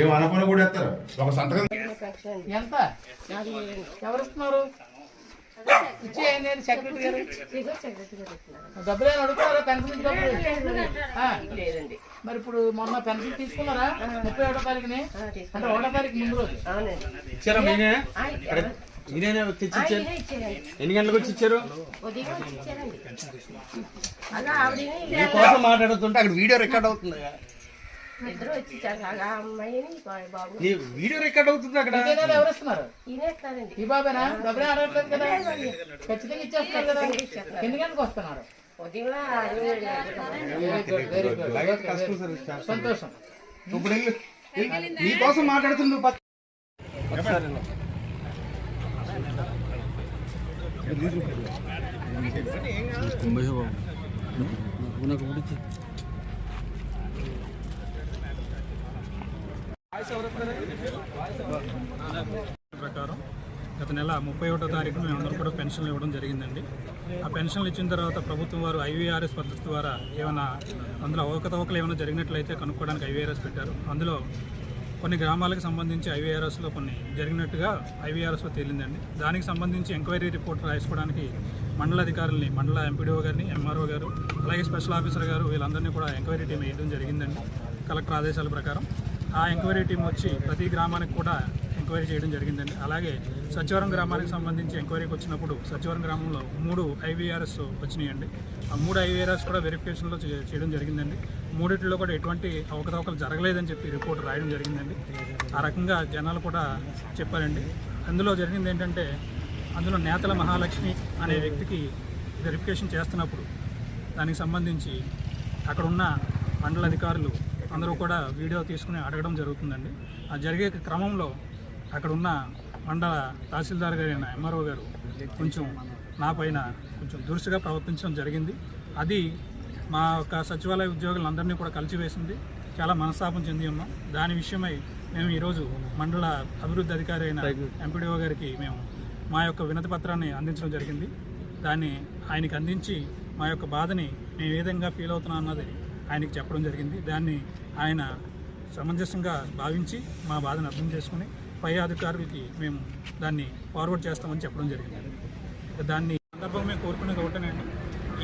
ఏం అనుకుని కూడా ఎత్తారు ఒక సంతకం ఎంత? ఎవరు ఇస్తున్నారు ఇచ్చేయండి సెక్రటరీ గారు. డబ్బులు పెన్షన్ డబ్బులు? లేదండి మరి ఇప్పుడు మొన్న పెన్షన్ తీసుకున్నారా? ముప్పై ఒకటో తారీఖుని? అంటే ఒకటో తారీఖు ముందు రోజు. ఇచ్చారా మీనే? తెచ్చి ఇచ్చారు. ఎన్ని గంటలకు వచ్చి ఇచ్చారు? మీకోసం మాట్లాడుతుంటే అక్కడ వీడియో రికార్డ్ అవుతుంది ఇద్దరు వచ్చి ఇచ్చారు ఆ అమ్మాయిని బా- బాబు నీ వీడియో రికార్డ్ అవుతుంది అక్కడ ఎవరు ఇస్తున్నారు ఇస్తారండి ఈ బాబేనా డబ్బులు అడగట్లేదు కదా ఖచ్చితంగా ఇచ్చేస్తున్నారు కదా ఎన్ని గంటలకు వస్తున్నారు ఉదయం ఆరు ఏడు వెరీ గుడ్ వెరీ గుడ్ సంతోషం ఇప్పుడు. నీకోసం మాట్లాడుతుంది నువ్వు పక్క- ప్రకారం గత నెల ముప్పై ఒకటో తారీఖున మేమందరం కూడా పెన్షన్లు ఇవ్వడం జరిగిందండి. ఆ పెన్షన్లు ఇచ్చిన తర్వాత ప్రభుత్వం వారు ఐవీఆర్ఎస్ పద్ధతి ద్వారా ఏమైనా అందులో అవకతవకలు ఏమైనా జరిగినట్లయితే కనుక్కోవడానికి ఐవీఆర్ఎస్ పెట్టారు. అందులో కొన్ని గ్రామాలకు సంబంధించి ఐవీఆర్ఎస్లో కొన్ని జరిగినట్టుగా ఐవీఆర్ఎస్లో తేలిందండి. దానికి సంబంధించి ఎంక్వైరీ రిపోర్ట్ రాసుకోవడానికి మండల అధికారుల్ని మండల ఎంపీడీఓ గారిని ఎంఆర్ఓ గారు అలాగే స్పెషల్ ఆఫీసర్ గారు వీళ్ళందరినీ కూడా ఎంక్వైరీ టీం వేయడం జరిగిందండి. కలెక్టర్ ఆదేశాల ప్రకారం ఆ ఎంక్వైరీ టీం వచ్చి ప్రతి గ్రామానికి కూడా ఎంక్వైరీ చేయడం జరిగిందండి. అలాగే సచివరం గ్రామానికి సంబంధించి ఎంక్వైరీకి వచ్చినప్పుడు సచివరం గ్రామంలో మూడు ఐవీఆర్ఎస్ వచ్చినాయండి. ఆ మూడు ఐవీఆర్ఎస్ కూడా వెరిఫికేషన్లో చేయడం జరిగిందండి. మూడిట్లో కూడా ఎటువంటి అవకతవకలు జరగలేదని చెప్పి రిపోర్ట్ రాయడం జరిగిందండి. ఆ రకంగా జనాలు కూడా చెప్పారండి. అందులో జరిగింది ఏంటంటే అందులో నేతల మహాలక్ష్మి అనే వ్యక్తికి వెరిఫికేషన్ చేస్తున్నప్పుడు దానికి సంబంధించి అక్కడున్న మండల అధికారులు అందరూ కూడా వీడియో తీసుకుని అడగడం జరుగుతుందండి. ఆ జరిగే క్రమంలో అక్కడ ఉన్న మండల తహసీల్దార్ గారైన ఎంఆర్ఓ గారు కొంచెం నా పైన కొంచెం దురుసుగా ప్రవర్తించడం జరిగింది. అది మా యొక్క సచివాలయ ఉద్యోగులందరినీ కూడా కలిసివేసింది. చాలా మనస్తాపం చెంది ఉన్నాం. దాని విషయమై మేము ఈరోజు మండల అభివృద్ధి అధికారి అయిన ఎంపీడీఓ గారికి మేము మా యొక్క వినతి పత్రాన్ని అందించడం జరిగింది. దాన్ని ఆయనకి అందించి మా యొక్క బాధని మేము ఏ విధంగా ఫీల్ అవుతున్నాం అన్నది ఆయనకి చెప్పడం జరిగింది. దాన్ని ఆయన సమంజసంగా భావించి మా బాధను అర్థం చేసుకుని పై అధికారులకి మేము దాన్ని ఫార్వర్డ్ చేస్తామని చెప్పడం జరిగింది. దాన్ని సందర్భంగా మేము కోరుకునేది ఒకటేనండి.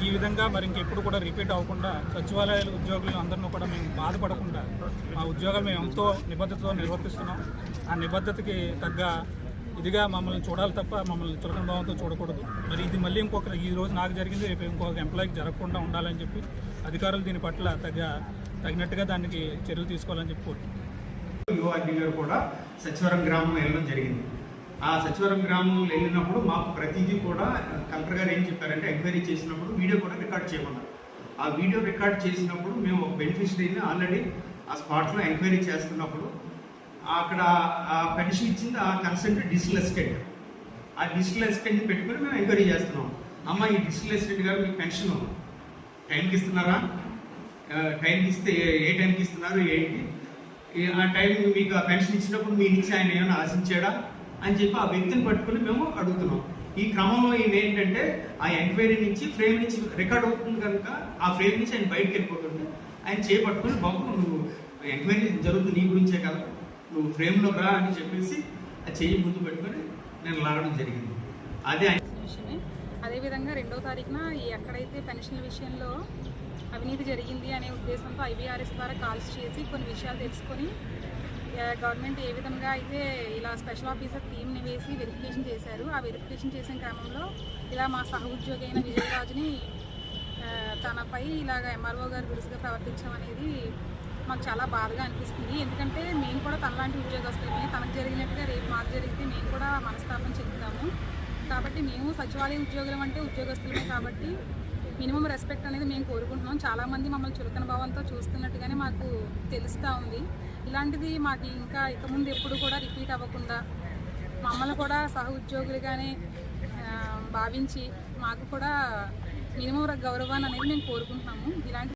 ఈ విధంగా మరి ఇంకెప్పుడు కూడా రిపీట్ అవ్వకుండా సచివాలయాల ఉద్యోగులు అందరినీ కూడా మేము బాధపడకుండా మా ఉద్యోగాలు మేము ఎంతో నిబద్ధతతో నిర్వర్తిస్తున్నాం. ఆ నిబద్ధతకి తగ్గ ఇదిగా మమ్మల్ని చూడాలి తప్ప మమ్మల్ని చులకన భావంతో చూడకూడదు. మరి ఇది మళ్ళీ ఇంకొక ఈ రోజు నాకు జరిగింది రేపు ఇంకొక ఎంప్లాయీకి జరగకుండా ఉండాలని చెప్పి అధికారులు దీని పట్ల తగ్గ తగినట్టుగా దానికి చర్యలు తీసుకోవాలని చెప్పి కోరుతున్నాను గారు కూడా సచివరం గ్రామం వెళ్ళడం జరిగింది. ఆ సచివరం గ్రామం వెళ్ళినప్పుడు మాకు ప్రతిదీ కూడా కలెక్టర్ గారు ఏం చెప్పారంటే ఎంక్వైరీ చేసినప్పుడు వీడియో కూడా రికార్డ్ చేయమన్నారు. ఆ వీడియో రికార్డ్ చేసినప్పుడు మేము ఒక బెనిఫిషరీని ఆల్రెడీ ఆ స్పాట్లో ఎంక్వైరీ చేస్తున్నప్పుడు అక్కడ ఆ పెన్షన్ ఇచ్చింది ఆ కన్సెంట్ డిజిటల్ ఎస్టేట్. ఆ డిజిటల్ ఎస్టేట్ని పెట్టుకుని మేము ఎంక్వైరీ చేస్తున్నాం. అమ్మ ఈ డిజిటల్ ఎస్టేట్ గారు మీకు పెన్షన్ టైంకి ఇస్తున్నారా? టైంకి ఇస్తే ఏ- టైంకి ఇస్తున్నారు ఏంటి? ఆ టైం మీకు ఆ పెన్షన్ ఇచ్చినప్పుడు మీ నుంచి ఆయన ఏమైనా ఆశించాడా? అని చెప్పి ఆ వ్యక్తిని పట్టుకుని మేము అడుగుతున్నాం. ఈ క్రమంలో ఈయన ఏంటంటే ఆ ఎంక్వైరీ నుంచి ఫ్రేమ్ నుంచి రికార్డ్ అవుతుంది కనుక ఆ ఫ్రేమ్ నుంచి ఆయన బయటకు వెళ్ళిపోతుంది ఆయన చేపట్టుకుని బాబు నువ్వు ఎంక్వైరీ జరుగుతుంది నీ గురించే కదా నువ్వు ఫ్రేమ్లో రా అని చెప్పేసి ఆ చెయ్యి ముందు పెట్టుకొని నేను లాగడం జరిగింది. అదే ఆయన విషయమే అదేవిధంగా రెండో తారీఖున ఎక్కడైతే పెన్షన్ల విషయంలో అవినీతి జరిగింది అనే ఉద్దేశంతో ఐవీఆర్ఎస్ ద్వారా కాల్స్ చేసి కొన్ని విషయాలు తెలుసుకొని గవర్నమెంట్ ఏ విధంగా అయితే ఇలా స్పెషల్ ఆఫీసర్ టీమ్ని వేసి వెరిఫికేషన్ చేశారు ఆ వెరిఫికేషన్ చేసిన క్రమంలో ఇలా మా సహ ఉద్యోగి అయిన విజయరాజుని తనపై ఇలాగ ఎంఆర్ఓ గారు గురుసుగా ప్రవర్తించడం అనేది మాకు చాలా బాధగా అనిపిస్తుంది. ఎందుకంటే మేము కూడా తనలాంటి ఉద్యోగస్తులమే. తనకు జరిగినట్టుగా రేపు మాకు జరిగితే మేము కూడా మనస్తాపం చెందుతాము. కాబట్టి మేము సచివాలయ ఉద్యోగులం అంటే ఉద్యోగస్తులమే కాబట్టి మినిమం రెస్పెక్ట్ అనేది మేము కోరుకుంటున్నాం. చాలామంది మమ్మల్ని చులకన భావంతో చూస్తున్నట్టుగానే మాకు తెలుస్తూ ఉంది. ఇలాంటిది మాకు ఇంకా ఇక ముందు ఎప్పుడు కూడా రిపీట్ అవ్వకుండా మమ్మల్ని కూడా సహ ఉద్యోగులుగానే భావించి మాకు కూడా మినిమం గౌరవాన్ని అనేది మేము కోరుకుంటున్నాము. ఇలాంటి